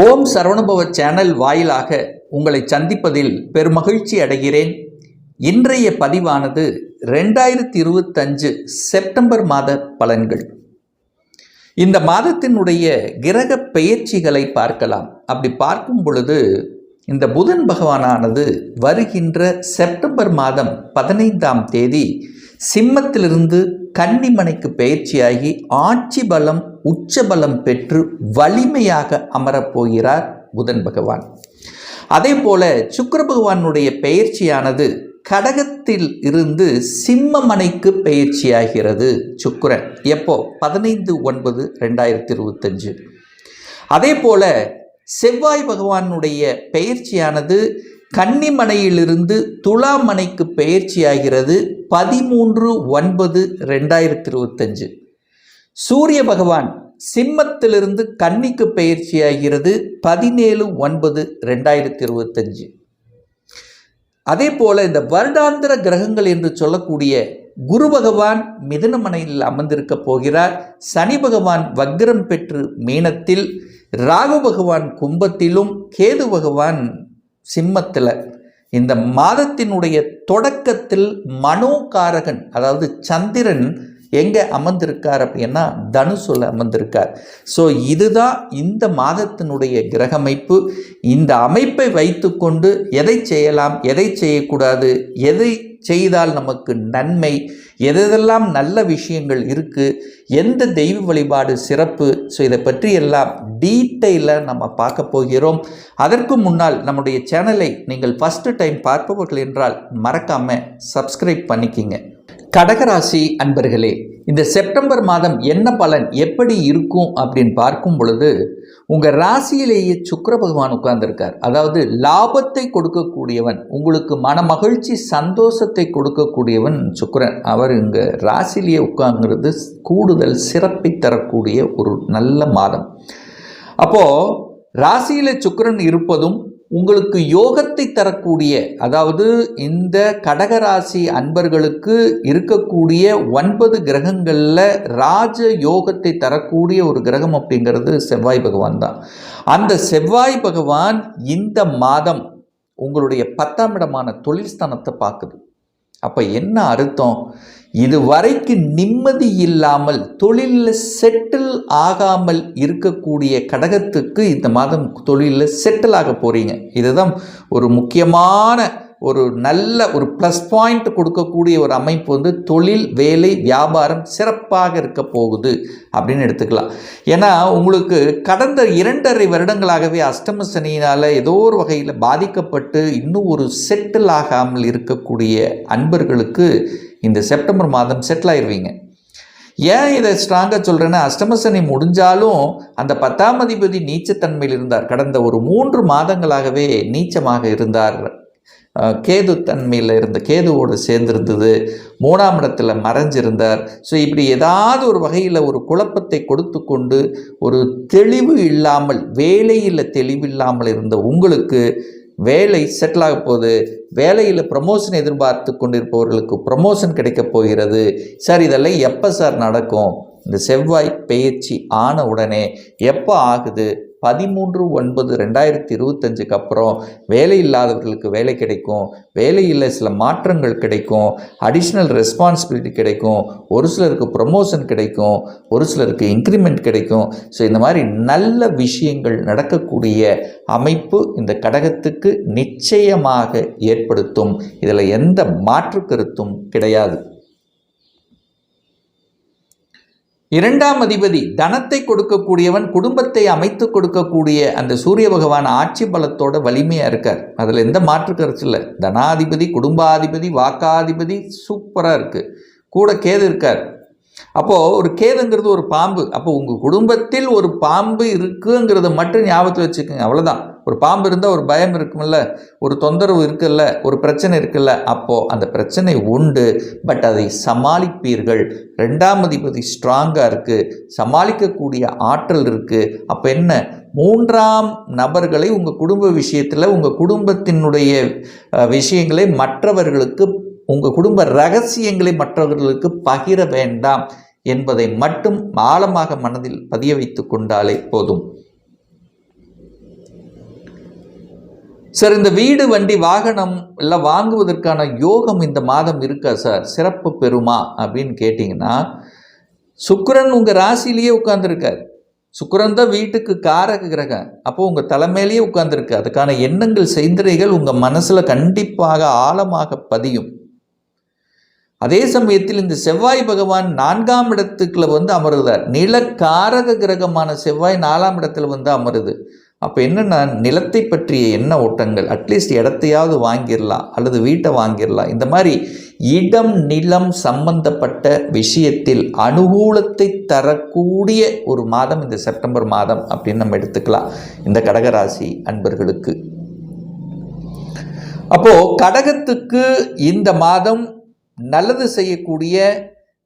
ஓம் சரவணுபவ channel வாயிலாக உங்களை சந்திப்பதில் பெருமகிழ்ச்சி அடைகிறேன். இன்றைய பதிவானது ரெண்டாயிரத்தி இருபத்தஞ்சு செப்டம்பர் மாத பலன்கள். இந்த மாதத்தினுடைய கிரக பெயர்ச்சிகளை பார்க்கலாம். அப்படி பார்க்கும் பொழுது இந்த புதன் பகவானானது வருகின்ற செப்டம்பர் மாதம் பதினைந்தாம் தேதி சிம்மத்திலிருந்து கன்னிமனைக்கு பயிற்சியாகி ஆட்சி பலம் உச்ச பலம் பெற்று வலிமையாக அமரப்போகிறார் புதன் பகவான். அதே போல சுக்கர பகவானுடைய பெயர்ச்சியானது கடகத்தில் இருந்து சிம்மமனைக்கு பயிற்சியாகிறது சுக்கரன். எப்போ? பதினைந்து ஒன்பது ரெண்டாயிரத்தி இருபத்தஞ்சு அதே போல செவ்வாய் பகவானுடைய பெயர்ச்சியானது கன்னிமனையிலிருந்து துலாமனைக்கு பெயர்ச்சியாகிறது பதிமூன்று ஒன்பது ரெண்டாயிரத்தி இருபத்தஞ்சு சூரிய பகவான் சிம்மத்திலிருந்து கன்னிக்கு பெயர்ச்சியாகிறது பதினேழு ஒன்பது ரெண்டாயிரத்தி இருபத்தஞ்சு அதே போல இந்த வருடாந்திர கிரகங்கள் என்று சொல்லக்கூடிய குரு பகவான் மிதுனமனையில் அமர்ந்திருக்க போகிறார். சனி பகவான் வக்ரம் பெற்று மீனத்தில் ராகு பகவான் கும்பத்திலும் கேது பகவான் சிம்மத்தில் இந்த மாதத்தினுடைய தொடக்கத்தில் மனோகாரகன் அதாவது சந்திரன் எங்கே அமர்ந்திருக்கார் அப்படின்னா தனுசுல அமர்ந்திருக்கார். ஸோ இதுதான் இந்த மாதத்தினுடைய கிரகமைப்பு. இந்த அமைப்பை வைத்துக்கொண்டு எதை செய்யலாம் எதை செய்யக்கூடாது எதை செய்தால் நமக்கு நன்மை எதெல்லாம் நல்ல விஷயங்கள் இருக்குது எந்த தெய்வ வழிபாடு சிறப்பு ஸோ இதை பற்றி எல்லாம் டீட்டெயிலாக நம்ம பார்க்க போகிறோம். அதற்கு முன்னால் நம்முடைய சேனலை நீங்கள் ஃபஸ்ட்டு டைம் பார்ப்பவர்கள் என்றால் மறக்காமல் சப்ஸ்கிரைப் பண்ணிக்கிங்க. கடகராசி அன்பர்களே இந்த செப்டம்பர் மாதம் என்ன பலன் எப்படி இருக்கும் அப்படின்னு பார்க்கும் பொழுது உங்கள் ராசியிலேயே சுக்கர பகவான் உட்கார்ந்துருக்கார். அதாவது லாபத்தை கொடுக்கக்கூடியவன் உங்களுக்கு மன மகிழ்ச்சி சந்தோஷத்தை கொடுக்கக்கூடியவன் சுக்கரன். அவர் இங்கே ராசியிலேயே உட்கார்ங்கிறது கூடுதல் சிறப்பை தரக்கூடிய ஒரு நல்ல மாதம். அப்போது ராசியில் சுக்கரன் இருப்பதும் உங்களுக்கு யோகத்தை தரக்கூடிய அதாவது இந்த கடகராசி அன்பர்களுக்கு இருக்கக்கூடிய ஒன்பது கிரகங்களில் ராஜ யோகத்தை தரக்கூடிய ஒரு கிரகம் அப்படிங்கிறது செவ்வாய் பகவான் தான். அந்த செவ்வாய் பகவான் இந்த மாதம் உங்களுடைய பத்தாம் இடமான தொழில் ஸ்தானத்தை பார்க்குது. அப்போ என்ன அர்த்தம்? இது வரைக்கும் நிம்மதி இல்லாமல் தொழிலில் செட்டில் ஆகாமல் இருக்கக்கூடிய கடகத்துக்கு இந்த மாதம் தொழிலில் செட்டில் ஆக போகிறீங்க இதுதான் ஒரு முக்கியமான ஒரு நல்ல ஒரு ப்ளஸ் பாயிண்ட் கொடுக்கக்கூடிய ஒரு அமைப்பு வந்து தொழில் வேலை வியாபாரம் சிறப்பாக இருக்க போகுது அப்படின்னு எடுத்துக்கலாம். ஏன்னா உங்களுக்கு கடந்த இரண்டரை வருடங்களாகவே அஷ்டம சனியினால் ஏதோ ஒரு வகையில் பாதிக்கப்பட்டு இன்னும் ஒரு செட்டில் ஆகாமல் இருக்கக்கூடிய அன்பர்களுக்கு இந்த செப்டம்பர் மாதம் செட்டில் ஆயிடுவீங்க ஏன் இதை ஸ்ட்ராங்காக சொல்கிறேன்னா அஷ்டமசனி முடிஞ்சாலும் அந்த பத்தாம் அதிபதி நீச்சத்தன்மையில் இருந்தார். கடந்த ஒரு மூன்று மாதங்களாகவே நீச்சமாக இருந்தார். கேது தன்மையில் இருந்த கேதுவோடு சேர்ந்திருந்தது. மூணாம் இடத்துல மறைஞ்சிருந்தார். ஸோ இப்படி ஏதாவது ஒரு வகையில் ஒரு குழப்பத்தை கொடுத்து கொண்டு ஒரு தெளிவு இல்லாமல் வேலையில் தெளிவில்லாமல் இருந்த உங்களுக்கு வேலை செட்டில் ஆக போகுது. வேலையில் ப்ரமோஷன் எதிர்பார்த்து கொண்டிருப்பவர்களுக்கு ப்ரமோஷன் கிடைக்கப் போகிறது. சார் இதெல்லாம் எப்போ சார் நடக்கும்? இந்த செவ்வாய் பெயர்ச்சி ஆன உடனே எப்போ ஆகுது? பதிமூன்று ஒன்பது ரெண்டாயிரத்தி இருபத்தஞ்சுக்கு அப்புறம் வேலை இல்லாதவர்களுக்கு வேலை கிடைக்கும். வேலையில் சில மாற்றங்கள் கிடைக்கும். அடிஷ்னல் ரெஸ்பான்சிபிலிட்டி கிடைக்கும். ஒரு சிலருக்கு ப்ரொமோஷன் கிடைக்கும். ஒரு சிலருக்கு இன்க்ரிமெண்ட் கிடைக்கும். ஸோ இந்த மாதிரி நல்ல விஷயங்கள் நடக்கக்கூடிய அமைப்பு இந்த கடகத்துக்கு நிச்சயமாக ஏற்படுத்தும். இதில் எந்த மாற்று கருத்தும் கிடையாது. இரண்டாம் அதிபதி தனத்தை கொடுக்கக்கூடியவன் குடும்பத்தை அமைத்து கொடுக்கக்கூடிய அந்த சூரிய பகவான் ஆட்சி பலத்தோட வலிமையாக இருக்கார். அதில் எந்த மாற்று கருத்து இல்லை. தனாதிபதி குடும்பாதிபதி வாக்காதிபதி சூப்பராக இருக்குது கூட கேது இருக்கார். அப்போது ஒரு கேதுங்கிறது ஒரு பாம்பு. அப்போ உங்கள் குடும்பத்தில் ஒரு பாம்பு இருக்குங்கிறத மட்டும் ஞாபகத்தில் வச்சுக்கோங்க. அவ்வளோதான் ஒரு பாம்பு இருந்தால் ஒரு பயம் இருக்குமில்ல ஒரு தொந்தரவு இருக்குல்ல ஒரு பிரச்சனை இருக்குல்ல அப்போது அந்த பிரச்சனை உண்டு. பட் அதை சமாளிப்பீர்கள். ரெண்டாம் அதிபதி ஸ்ட்ராங்காக இருக்குது சமாளிக்கக்கூடிய ஆற்றல் இருக்குது அப்போ என்ன? மூன்றாம் நபர்களை உங்கள் குடும்ப விஷயத்தில் உங்கள் குடும்பத்தினுடைய விஷயங்களை மற்றவர்களுக்கு உங்கள் குடும்ப ரகசியங்களை மற்றவர்களுக்கு பகிர வேண்டாம் என்பதை மட்டும் ஆழமாக மனதில் பதிய வைத்து கொண்டாலே போதும். சார் இந்த வீடு வண்டி வாகனம் எல்லாம் வாங்குவதற்கான யோகம் இந்த மாதம் இருக்கா சார்? சிறப்பு பெறுமா? அப்படின்னு கேட்டிங்கன்னா சுக்கரன் உங்கள் ராசிலேயே உட்காந்துருக்கார் சுக்கரன் தான் வீட்டுக்கு காரக கிரகம். அப்போது உங்கள் தலைமையிலேயே உட்காந்துருக்கு அதுக்கான எண்ணங்கள் செய்திரைகள் உங்கள் மனசில் கண்டிப்பாக ஆழமாக பதியும். அதே சமயத்தில் இந்த செவ்வாய் பகவான் நான்காம் இடத்துக்குள்ள வந்து அமருதார். நிலக்காரக கிரகமான செவ்வாய் நாலாம் இடத்துல வந்து அமருது. அப்போ என்னென்னா நிலத்தை பற்றிய எண்ண ஓட்டங்கள் அட்லீஸ்ட் இடத்தையாவது வாங்கிடலாம் அல்லது வீட்டை வாங்கிடலாம் இந்த மாதிரி இடம் நிலம் சம்பந்தப்பட்ட விஷயத்தில் அனுகூலத்தை தரக்கூடிய ஒரு மாதம் இந்த செப்டம்பர் மாதம் அப்படின்னு நம்ம எடுத்துக்கலாம். இந்த கடகராசி அன்பர்களுக்கு. அப்போது கடகத்துக்கு இந்த மாதம் நல்லது செய்யக்கூடிய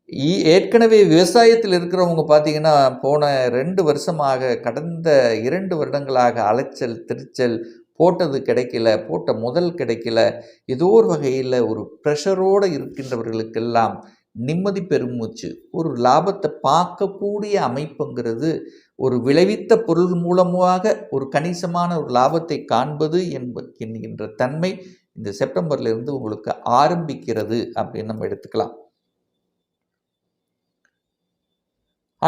ஏற்கனவே விவசாயத்தில் இருக்கிறவங்க பார்த்தீங்கன்னா போன ரெண்டு வருஷமாக கடந்த இரண்டு வருடங்களாக அலைச்சல் திருச்சல் போட்டது கிடைக்கல போட்ட முதல் கிடைக்கல. ஏதோ ஒரு வகையில் ஒரு ப்ரெஷரோடு இருக்கின்றவர்களுக்கெல்லாம் நிம்மதி பெருமூச்சு ஒரு லாபத்தை பார்க்கக்கூடிய அமைப்புங்கிறது ஒரு விளைவித்த பொருள் மூலமாக ஒரு கணிசமான ஒரு லாபத்தை காண்பது என்ப என்கின்ற தன்மை இந்த செப்டம்பர்லேருந்து உங்களுக்கு ஆரம்பிக்கிறது அப்படின்னு நம்ம எடுத்துக்கலாம்.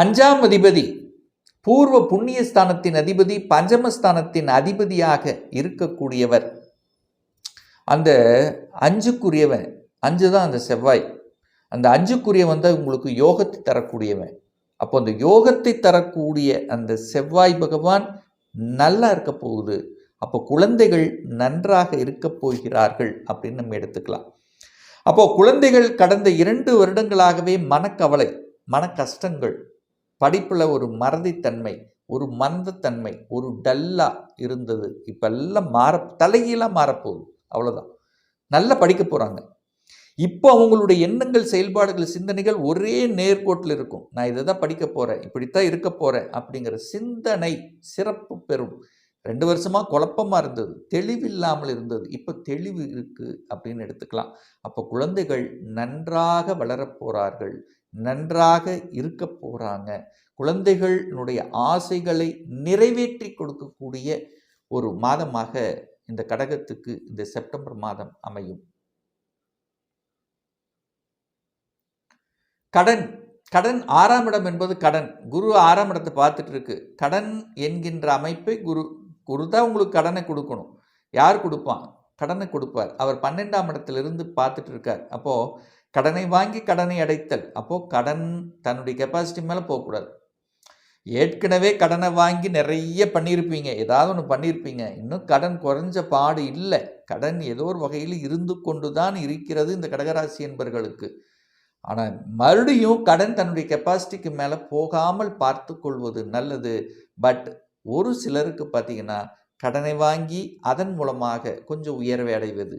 அஞ்சாம் அதிபதி பூர்வ புண்ணியஸ்தானத்தின் அதிபதி பஞ்சமஸ்தானத்தின் அதிபதியாக இருக்கக்கூடியவர். அந்த அஞ்சுக்குரியவன் அஞ்சு தான் அந்த செவ்வாய். அந்த அஞ்சுக்குரியவன் தான் உங்களுக்கு யோகத்தை தரக்கூடியவன். அப்போ அந்த யோகத்தை தரக்கூடிய அந்த செவ்வாய் பகவான் நல்லா இருக்க போகுது. அப்போ குழந்தைகள் நன்றாக இருக்க போகிறார்கள் அப்படின்னு நம்ம எடுத்துக்கலாம். அப்போ குழந்தைகள் கடந்த இரண்டு வருடங்களாகவே மனக்கவலை மன கஷ்டங்கள் படிப்பில் ஒரு மறதித்தன்மை ஒரு மந்தத்தன்மை ஒரு டல்லாக இருந்தது. இப்போ எல்லாம் மாற தலைகீழாக மாறப்போகுது. அவ்வளோதான் நல்லா படிக்க போகிறாங்க இப்போ அவங்களுடைய எண்ணங்கள் செயல்பாடுகள் சிந்தனைகள் ஒரே நேர்கோட்டில் இருக்கும். நான் இதை தான் படிக்க போகிறேன் இப்படித்தான் இருக்க போகிறேன் அப்படிங்கிற சிந்தனை சிறப்பு பெறும். ரெண்டு வருஷமாக குழப்பமாக இருந்தது தெளிவில்லாமல் இருந்தது. இப்போ தெளிவு இருக்குது அப்படின்னு எடுத்துக்கலாம். அப்போ குழந்தைகள் நன்றாக வளரப் போகிறார்கள் நன்றாக இருக்க போகிறாங்க குழந்தைகளுடைய ஆசைகளை நிறைவேற்றி கொடுக்கக்கூடிய ஒரு மாதமாக இந்த கடகத்துக்கு இந்த செப்டம்பர் மாதம் அமையும். கடன். கடன் ஆறாம் இடம் என்பது கடன். குரு ஆறாம் இடத்தை பார்த்துட்டு இருக்கு. கடன் என்கின்ற அமைப்பை குரு குரு தான் உங்களுக்கு கடனை கொடுக்கணும். யார் கொடுப்பான்? கடனை கொடுப்பார். அவர் பன்னெண்டாம் இடத்திலிருந்து பார்த்துட்டு இருக்கார். அப்போது கடனை வாங்கி கடனை அடைத்தல். அப்போது கடன் தன்னுடைய கெப்பாசிட்டி மேலே போகக்கூடாது. ஏற்கனவே கடனை வாங்கி நிறைய பண்ணியிருப்பீங்க. ஏதாவது ஒன்று பண்ணியிருப்பீங்க. இன்னும் கடன் குறைஞ்ச பாடு இல்லை. கடன் ஏதோ ஒரு வகையில் இருந்து கொண்டு தான் இருக்கிறது இந்த கடகராசி என்பர்களுக்கு. ஆனால் மறுபடியும் கடன் தன்னுடைய கெப்பாசிட்டிக்கு மேலே போகாமல் பார்த்து கொள்வது நல்லது. பட் ஒரு சிலருக்கு பார்த்தீங்கன்னா கடனை வாங்கி அதன் மூலமாக கொஞ்சம் உயர்வை அடைவது.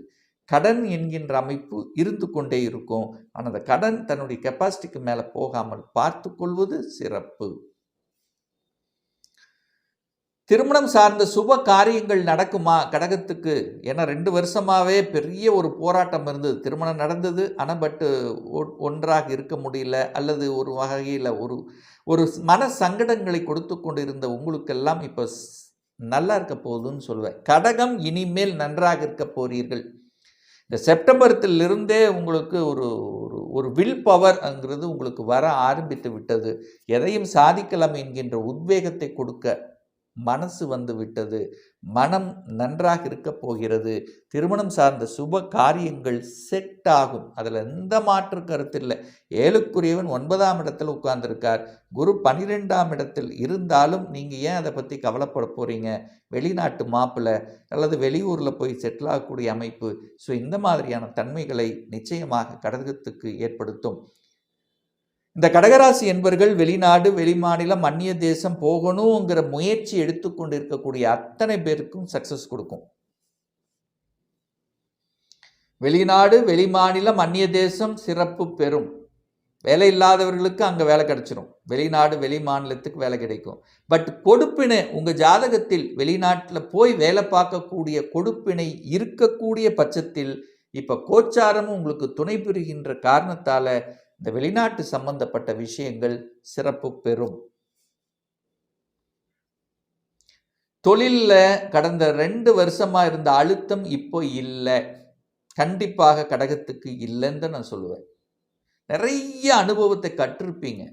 கடன் என்கின்ற அமைப்பு இருந்து கொண்டே இருக்கும். ஆனால் அந்த கடன் தன்னுடைய கெப்பாசிட்டிக்கு மேலே போகாமல் பார்த்து கொள்வது சிறப்பு. திருமணம் சார்ந்த சுப காரியங்கள் நடக்குமா? கடகத்துக்கு. ஏன்னா ரெண்டு வருஷமாகவே பெரிய ஒரு போராட்டம் இருந்தது. திருமணம் நடந்தது ஆனால் பட்டு ஒன்றாக இருக்க முடியல அல்லது ஒரு வகையில் ஒரு ஒரு மன சங்கடங்களை கொடுத்து கொண்டிருந்த உங்களுக்கெல்லாம் இப்போ நல்லா இருக்க போகுதுன்னு சொல்லுவேன். கடகம் இனிமேல் நன்றாக இருக்க போறீர்கள். இந்த செப்டம்பரத்திலிருந்தே உங்களுக்கு ஒரு ஒரு ஒரு வில் பவர்ங்கிறது உங்களுக்கு வர ஆரம்பித்து விட்டது. எதையும் சாதிக்கலாம் என்கின்ற உத்வேகத்தை கொடுக்க மனசு வந்து விட்டது. மனம் நன்றாக இருக்க போகிறது. திருமணம் சார்ந்த சுப காரியங்கள் செட் ஆகும். அதில் எந்த மாற்று கருத்து இல்லை ஏழுக்குரியவன் ஒன்பதாம் இடத்தில் உட்கார்ந்திருக்கார். குரு பனிரெண்டாம் இடத்தில் இருந்தாலும் நீங்கள் ஏன் அதை பற்றி கவலைப்பட போகிறீங்க வெளிநாட்டு மாப்பிள்ளை அல்லது வெளியூரில் போய் செட்டில் ஆகக்கூடிய அமைப்பு. ஸோ இந்த மாதிரியான தன்மைகளை நிச்சயமாக கடகத்துக்கு ஏற்படுத்தும். இந்த கடகராசி என்பர்கள் வெளிநாடு வெளிமாநிலம் அந்நிய தேசம் போகணுங்கிற முயற்சி எடுத்துக்கொண்டு இருக்கக்கூடிய அத்தனை பேருக்கும் சக்சஸ் கொடுக்கும். வெளிநாடு வெளிமாநிலம் அந்நிய தேசம் சிறப்பு பெறும். வேலை இல்லாதவர்களுக்கு அங்கே வேலை கிடைச்சிரும். வெளிநாடு வெளி மாநிலத்துக்கு வேலை கிடைக்கும். பட் கொடுப்பினை உங்கள் ஜாதகத்தில் வெளிநாட்டில் போய் வேலை பார்க்கக்கூடிய கொடுப்பினை இருக்கக்கூடிய பட்சத்தில் இப்போ கோச்சாரமும் உங்களுக்கு துணை புரிகின்ற காரணத்தால் இந்த வெளிநாட்டு சம்பந்தப்பட்ட விஷயங்கள் சிறப்பு பெறும். தொழிலில் கடந்த ரெண்டு வருஷமாக இருந்த அழுத்தம் இப்போ இல்லை. கண்டிப்பாக கடகத்துக்கு இல்லைன்னு தான் நான் சொல்லுவேன். நிறைய அனுபவத்தை கற்றிருப்பீங்க.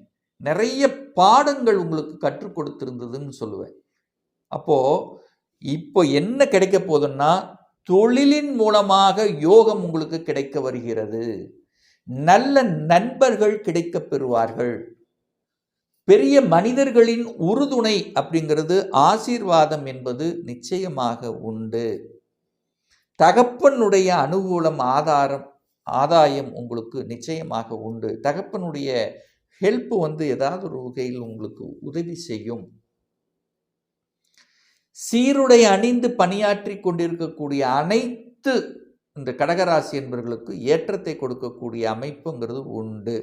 நிறைய பாடங்கள் உங்களுக்கு கற்றுக் கொடுத்துருந்ததுன்னு சொல்லுவேன். அப்போது இப்போ என்ன கிடைக்க போகுதுன்னா தொழிலின் மூலமாக யோகம் உங்களுக்கு கிடைக்க வருகிறது. நல்ல நண்பர்கள் கிடைக்கப் பெறுவார்கள் பெரிய மனிதர்களின் உறுதுணை அப்படிங்கிறது ஆசீர்வாதம் என்பது நிச்சயமாக உண்டு. தகப்பனுடைய அனுகூலம் ஆதாரம் ஆதாயம் உங்களுக்கு நிச்சயமாக உண்டு. தகப்பனுடைய ஹெல்ப் வந்து ஏதாவது ஒரு வகையில் உங்களுக்கு உதவி செய்யும். சீருடை அணிந்து பணியாற்றி கொண்டிருக்கக்கூடிய அனைத்து இந்த கடகராசி என்பவர்களுக்கு ஏற்றத்தை கொடுக்கக்கூடிய அமைப்புங்கிறது உண்டு.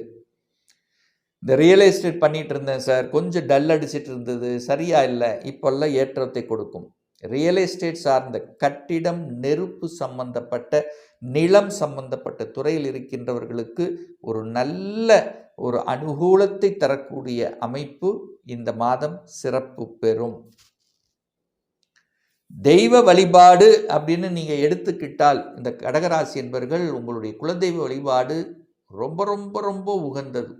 இந்த ரியல் எஸ்டேட் பண்ணிகிட்டு இருந்தேன் சார் கொஞ்சம் டல் அடிச்சிட்டு இருந்தது. சரியாக இல்லை. இப்போல்லாம் ஏற்றத்தை கொடுக்கும். ரியல் எஸ்டேட் சார்ந்த கட்டிடம் நெருப்பு சம்பந்தப்பட்ட நிலம் சம்பந்தப்பட்ட துறையில் இருக்கின்றவர்களுக்கு ஒரு நல்ல ஒரு அனுகூலத்தை தரக்கூடிய அமைப்பு இந்த மாதம் சிறப்பு பெறும். தெய்வ வழிபாடு அப்படின்னு நீங்கள் எடுத்துக்கிட்டால் இந்த கடகராசி என்பவர்கள் உங்களுடைய குலதெய்வ வழிபாடு ரொம்ப ரொம்ப ரொம்ப உகந்தது.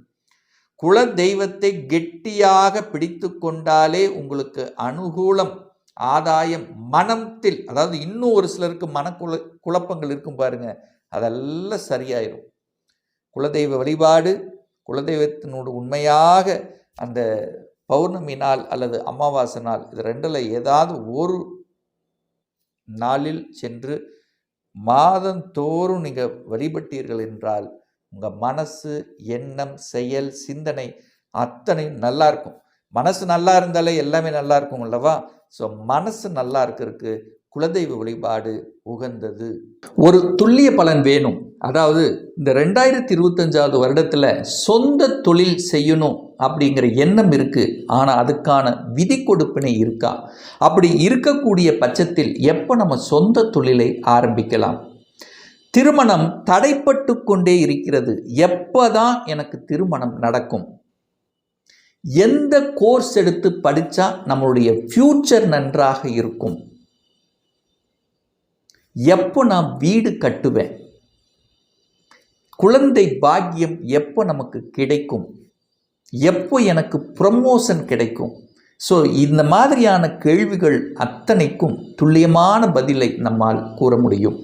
குல தெய்வத்தை கெட்டியாக பிடித்து கொண்டாலே உங்களுக்கு அனுகூலம் ஆதாயம் மனத்தில் அதாவது இன்னும் ஒரு சிலருக்கு மனக்குழ குழப்பங்கள் இருக்கும் பாருங்க அதெல்லாம் சரியாயிரும். குலதெய்வ வழிபாடு குலதெய்வத்தினோடு உண்மையாக அந்த பௌர்ணமி நாள் அல்லது அமாவாசை நாள் இது ரெண்டில் ஏதாவது ஒரு நாளில் சென்று மாதந்தோறும் நீங்கள் வழிபட்டீர்கள் என்றால் உங்கள் மனசு எண்ணம் செயல் சிந்தனை அத்தனை நல்லா இருக்கும். மனசு நல்லா இருந்தாலே எல்லாமே நல்லா இருக்கும் அல்லவா? ஸோ மனசு நல்லா இருக்கிறதுக்கு குலதெய்வ வழிபாடு உகந்தது. ஒரு துல்லிய பலன் வேணும். அதாவது இந்த ரெண்டாயிரத்தி இருபத்தஞ்சாவது வருடத்தில் சொந்த தொழில் செய்யணும் அப்படிங்கிற எண்ணம் இருக்குது ஆனால் அதுக்கான விதி கொடுப்பினை இருக்கா? அப்படி இருக்கக்கூடிய பட்சத்தில் எப்போ நம்ம சொந்த தொழிலை ஆரம்பிக்கலாம்? திருமணம் தடைப்பட்டு கொண்டே இருக்கிறது. எப்போதான் எனக்கு திருமணம் நடக்கும்? எந்த கோர்ஸ் எடுத்து படித்தா நம்மளுடைய ஃப்யூச்சர் நன்றாக இருக்கும்? எப்போ நான் வீடு கட்டுவேன்? குழந்தை பாக்கியம் எப்போ நமக்கு கிடைக்கும்? எப்போ எனக்கு ப்ரமோஷன் கிடைக்கும்? ஸோ இந்த மாதிரியான கேள்விகள் அத்தனைக்கும் துல்லியமான பதிலை நம்மால் கூற முடியும்.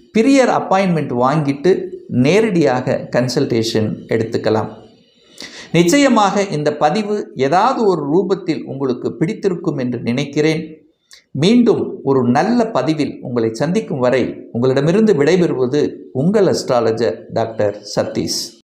பிரியர் அப்பாயின்மெண்ட் வாங்கிட்டு நேரடியாக கன்சல்டேஷன் எடுத்துக்கலாம். நிச்சயமாக இந்த பதிவு ஏதாவது ஒரு ரூபத்தில் உங்களுக்கு பிடித்திருக்கும் என்று நினைக்கிறேன். மீண்டும் ஒரு நல்ல பதிவில் உங்களை சந்திக்கும் வரை உங்களிடமிருந்து விடைபெறுவது உங்கள் அஸ்ட்ராலஜர் டாக்டர் சதீஷ்.